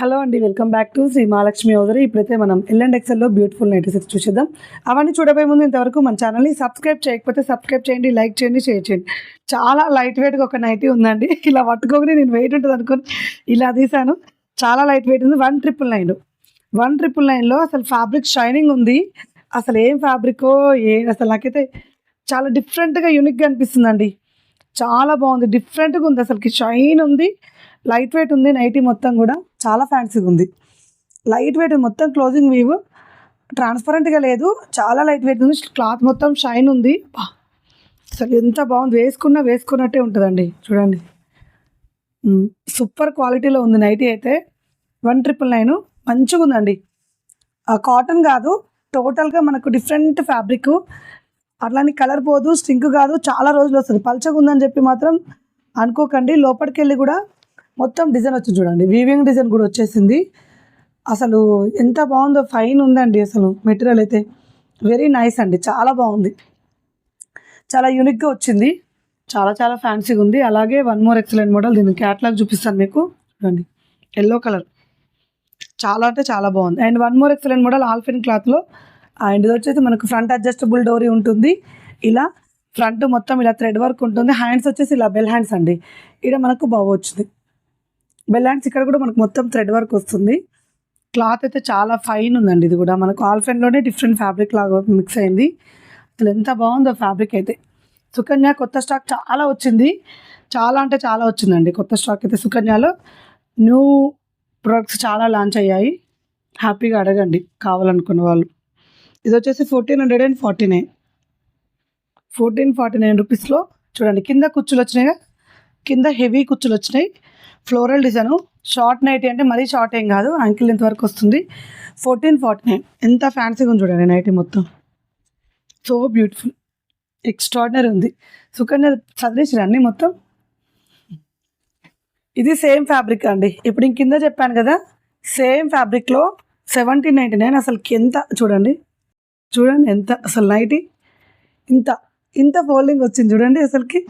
Hello అండి welcome back to Sri Mahalakshmi ఓదరి ఇప్పుడైతే మనం ఎల్ అండ్ ఎక్సెల్లో బ్యూటిఫుల్ నైటీస్ అయితే చూసేద్దాం. అవన్నీ చూడబోయే ముందు ఇంతవరకు మన ఛానల్ని సబ్స్క్రైబ్ చేయకపోతే సబ్స్క్రైబ్ చేయండి లైక్ చేయండి షేర్ చేయండి. చాలా లైట్ వెయిట్గా ఒక నైటీ ఉందండి. ఇలా పట్టుకోకనే నేను వెయిట్ ఉంటుంది అనుకుని ఇలా తీసాను చాలా లైట్ వెయిట్ ఉంది. One triple nine one triple నైన్లో అసలు ఫ్యాబ్రిక్ షైనింగ్ ఉంది. అసలు ఏం ఫ్యాబ్రికో ఏ అసలు నాకైతే చాలా డిఫరెంట్గా యూనిక్గా అనిపిస్తుందండి. చాలా బాగుంది. డిఫరెంట్గా ఉంది. అసలుకి షైన్ ఉంది. లైట్ వెయిట్ ఉంది. నైటీ మొత్తం కూడా చాలా ఫ్యాన్సీగా ఉంది. లైట్ వెయిట్ మొత్తం క్లోజింగ్ వీవ్ ట్రాన్స్పరెంట్గా లేదు. చాలా లైట్ వెయిట్ ఉంది. క్లాత్ మొత్తం షైన్ ఉంది. అసలు ఎంత బాగుంది. వేసుకున్నా వేసుకున్నట్టే ఉంటుందండి. చూడండి. సూపర్ క్వాలిటీలో ఉంది నైటీ అయితే. వన్ ట్రిపుల్ నైన్ మంచిగా ఉందండి ఆ కాటన్ కాదు. టోటల్గా మనకు డిఫరెంట్ ఫ్యాబ్రిక్ అట్లాని కలర్ పోదు స్ట్రింక్ కాదు చాలా రోజులు వస్తుంది. పల్చగా ఉందని చెప్పి మాత్రం అనుకోకండి. లోపలికి వెళ్ళి కూడా మొత్తం డిజైన్ వచ్చింది చూడండి. వీవింగ్ డిజైన్ కూడా వచ్చేసింది. అసలు ఎంత బాగుందో ఫైన్ ఉందండి అసలు మెటీరియల్ అయితే. వెరీ నైస్ అండి. చాలా బాగుంది. చాలా యూనిక్గా వచ్చింది. చాలా చాలా ఫ్యాన్సీగా ఉంది. అలాగే వన్ మోర్ ఎక్సలెంట్ మోడల్ దీని క్యాట్లాగ్ చూపిస్తాను మీకు. చూడండి. ఎల్లో కలర్ చాలా అంటే చాలా బాగుంది. And one more excellent model ఆల్ఫిన్ క్లాత్లో అండ్ ఇది వచ్చేసి మనకు ఫ్రంట్ అడ్జస్టబుల్ డోరీ ఉంటుంది. ఇలా ఫ్రంట్ మొత్తం ఇలా థ్రెడ్ వర్క్ ఉంటుంది. హ్యాండ్స్ వచ్చేసి ఇలా బెల్ హ్యాండ్స్ అండి. ఇక్కడ మనకు బాగా వచ్చింది. బెల్ హ్యాండ్స్ ఇక్కడ కూడా మనకు మొత్తం థ్రెడ్ వర్క్ వస్తుంది. క్లాత్ అయితే చాలా ఫైన్ ఉందండి ఇది కూడా. మనకు ఆల్ఫెన్లోనే డిఫరెంట్ ఫ్యాబ్రిక్ లాగా మిక్స్ అయింది. అసలు ఎంత బాగుందో ఫ్యాబ్రిక్ అయితే. సుకన్య కొత్త స్టాక్ చాలా వచ్చింది. చాలా అంటే చాలా వచ్చిందండి కొత్త స్టాక్ అయితే సుకన్యలో. న్యూ ప్రొడక్ట్స్ చాలా లాంచ్ అయ్యాయి. హ్యాపీగా అడగండి కావాలనుకున్న వాళ్ళు. ఇది వచ్చేసి fourteen hundred and forty nine fourteen forty nine రూపీస్లో చూడండి కింద కుచ్చులు వచ్చినాయి కింద? హెవీ కుచ్చులు వచ్చినాయి. ఫ్లోరల్ డిజైన్ షార్ట్ నైటీ అంటే మరీ షార్ట్ ఏం కాదు అంకిల్ ఇంత వరకు వస్తుంది. ఫోర్టీన్ ఫార్టీ నైన్ ఎంత ఫ్యాన్సీగా ఉంది చూడండి నైటీ మొత్తం. సో బ్యూటిఫుల్ ఎక్స్ట్రాడినరీ ఉంది. సుకన్య చదివేసి అన్నీ మొత్తం? ఇది సేమ్ ఫ్యాబ్రిక్ అండి. ఇప్పుడు ఇంక కింద చెప్పాను కదా సేమ్ ఫ్యాబ్రిక్లో సెవెంటీన్ నైంటీ నైన్ అసలు ఎంత? చూడండి. చూడండి ఎంత అసలు నైటీ ఇంత ఇంత ఫోల్డింగ్ వచ్చింది చూడండి అసలుకి.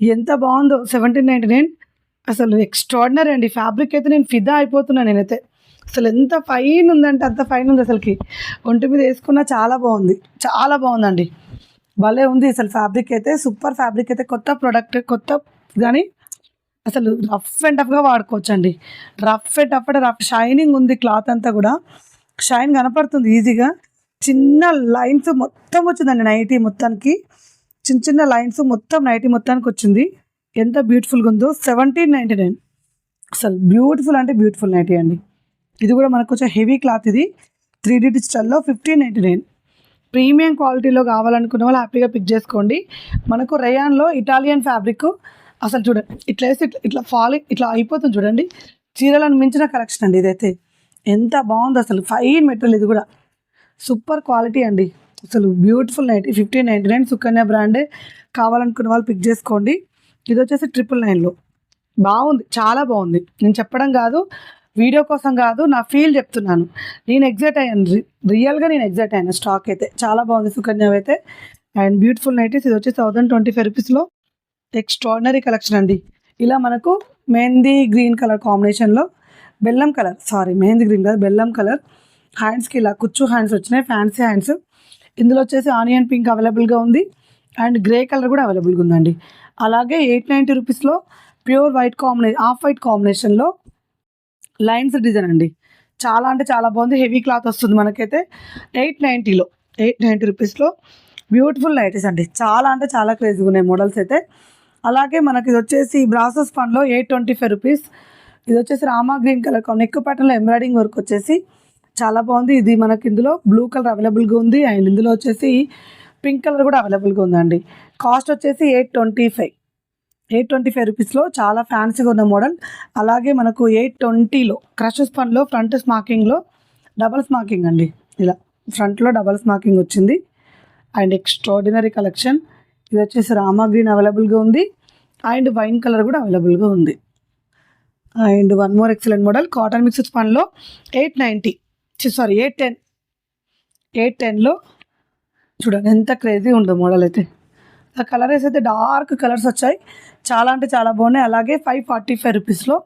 ఎంత బాగుందో సెవెంటీన్ నైంటీ నైన్ అసలు ఎక్స్ట్రాడినరీ అండి. ఫ్యాబ్రిక్ అయితే నేను ఫిదా అయిపోతున్నాను నేనైతే. అసలు ఎంత ఫైన్ ఉందంటే అంత ఫైన్ ఉంది అసలుకి. ఒంటి మీద వేసుకున్నా చాలా బాగుంది. చాలా బాగుందండి. భలే ఉంది అసలు ఫ్యాబ్రిక్ అయితే. సూపర్ ఫ్యాబ్రిక్ అయితే. కొత్త ప్రోడక్ట్ కొత్త కానీ అసలు రఫ్ అండ్ టఫ్గా వాడుకోవచ్చు అండి రఫ్ అండ్ టఫ్ అంటే రఫ్ షైనింగ్ ఉంది క్లాత్ అంతా కూడా. షైన్ కనపడుతుంది ఈజీగా చిన్న లైన్స్ మొత్తం వచ్చిందండి నైటీ మొత్తానికి. చిన్న చిన్న లైన్స్ మొత్తం నైటీ మొత్తానికి వచ్చింది. ఎంత బ్యూటిఫుల్గా ఉందో. సెవెంటీన్ నైంటీ నైన్ అసలు బ్యూటిఫుల్ అంటే బ్యూటిఫుల్ నైటీ అండి. ఇది కూడా మనకు కొంచెం హెవీ క్లాత్ ఇది. త్రీ డీ డిజిటల్లో ఫిఫ్టీన్ నైంటీ నైన్ ప్రీమియం క్వాలిటీలో కావాలనుకున్న వాళ్ళు హ్యాపీగా పిక్ చేసుకోండి. మనకు రయాన్లో ఇటాలియన్ ఫ్యాబ్రిక్ అసలు చూడండి ఇట్లా వేసి ఇట్లా ఇట్లా ఫాలింగ్ ఇట్లా అయిపోతుంది చూడండి. చీరలను మించిన కలెక్షన్ అండి ఇదైతే. ఎంత బాగుంది అసలు. ఫైన్ మెటీరియల్ ఇది కూడా. సూపర్ క్వాలిటీ అండి. అసలు beautiful nighty. Fifteen ninety nine Sukanya బ్రాండే కావాలనుకున్న వాళ్ళు పిక్ చేసుకోండి. ఇది వచ్చేసి ట్రిపుల్ నైన్లో బాగుంది. చాలా బాగుంది. నేను చెప్పడం కాదు వీడియో కోసం కాదు నా ఫీల్ చెప్తున్నాను. నేను ఎగ్జైట్ అయ్యాను. రి- రియల్గా నేను ఎగ్జైట్ అయ్యాను స్టాక్ అయితే. చాలా బాగుంది సుకన్య అయితే. అండ్ బ్యూటిఫుల్ నైటీస్ ఇది వచ్చి థౌజండ్ ట్వంటీ ఫైవ్ రూపీస్లో ఎక్స్ట్రాడినరీ కలెక్షన్ అండి. ఇలా మనకు మెహందీ గ్రీన్ కలర్ కాంబినేషన్లో బెల్లం colour sorry mehndi green colour బెల్లం కలర్ హ్యాండ్స్కి ఇలా కుచ్చు హ్యాండ్స్ వచ్చినాయి ఫ్యాన్సీ హ్యాండ్స్ ఇందులో వచ్చేసి ఆనియన్ పింక్ అవైలబుల్గా ఉంది. అండ్ గ్రే కలర్ కూడా అవైలబుల్గా ఉందండి. అలాగే ఎయిట్ నైంటీ రూపీస్లో pure white combination off white కాంబినేషన్లో లైన్స్ డిజైన్ అండి. చాలా అంటే చాలా బాగుంది. హెవీ క్లాత్ వస్తుంది మనకైతే. ఎయిట్ నైంటీలో ఎయిట్ నైంటీ రూపీస్లో బ్యూటిఫుల్ నైటీస్ అండి. చాలా అంటే చాలా క్రేజీగా ఉన్నాయి మోడల్స్ అయితే. అలాగే మనకి ఇది వచ్చేసి బ్రాసెస్ పండ్లో ఎయిట్ ట్వంటీ ఫైవ్ రూపీస్ ఇది వచ్చేసి రామా గ్రీన్ కలర్ నెక్ ప్యాటర్న్లో ఎంబ్రాయిడింగ్ వర్క్ వచ్చేసి చాలా బాగుంది. ఇది మనకి ఇందులో బ్లూ కలర్ అవైలబుల్గా ఉంది. అండ్ ఇందులో వచ్చేసి పింక్ కలర్ కూడా అవైలబుల్గా ఉందండి. కాస్ట్ వచ్చేసి eight twenty five eight twenty five రూపీస్లో చాలా ఫ్యాన్సీగా ఉన్న మోడల్ అలాగే మనకు ఎయిట్ ట్వంటీలో క్రషెస్ పండ్లో ఫ్రంట్ స్మాకింగ్లో డబల్ స్మాకింగ్ అండి. ఇలా ఫ్రంట్లో డబల్ స్మాకింగ్ వచ్చింది. అండ్ ఎక్స్ట్రాడినరీ కలెక్షన్ ఇది వచ్చేసి రామా గ్రీన్ అవైలబుల్గా ఉంది. అండ్ వైన్ కలర్ కూడా అవైలబుల్గా ఉంది. And one more excellent model cotton mixes స్పన్లో eight ninety sorry eight ten eight టెన్లో చూడండి ఎంత క్రేజీ ఉందో మోడల్ అయితే. ఆ కలర్స్ అయితే డార్క్ కలర్స్ వచ్చాయి. చాలా అంటే చాలా బాగున్నాయి. అలాగే ఫైవ్ ఫార్టీ ఫైవ్ రూపీస్లో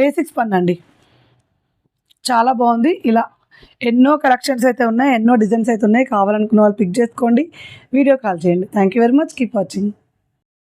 బేసిక్స్ పన్ను అండి. చాలా బాగుంది. ఇలా ఎన్నో కలెక్షన్స్ అయితే ఉన్నాయి ఎన్నో డిజైన్స్ అయితే ఉన్నాయి. కావాలనుకున్న వాళ్ళు పిక్ చేసుకోండి. వీడియో కాల్ చేయండి. Thank you very much keep watching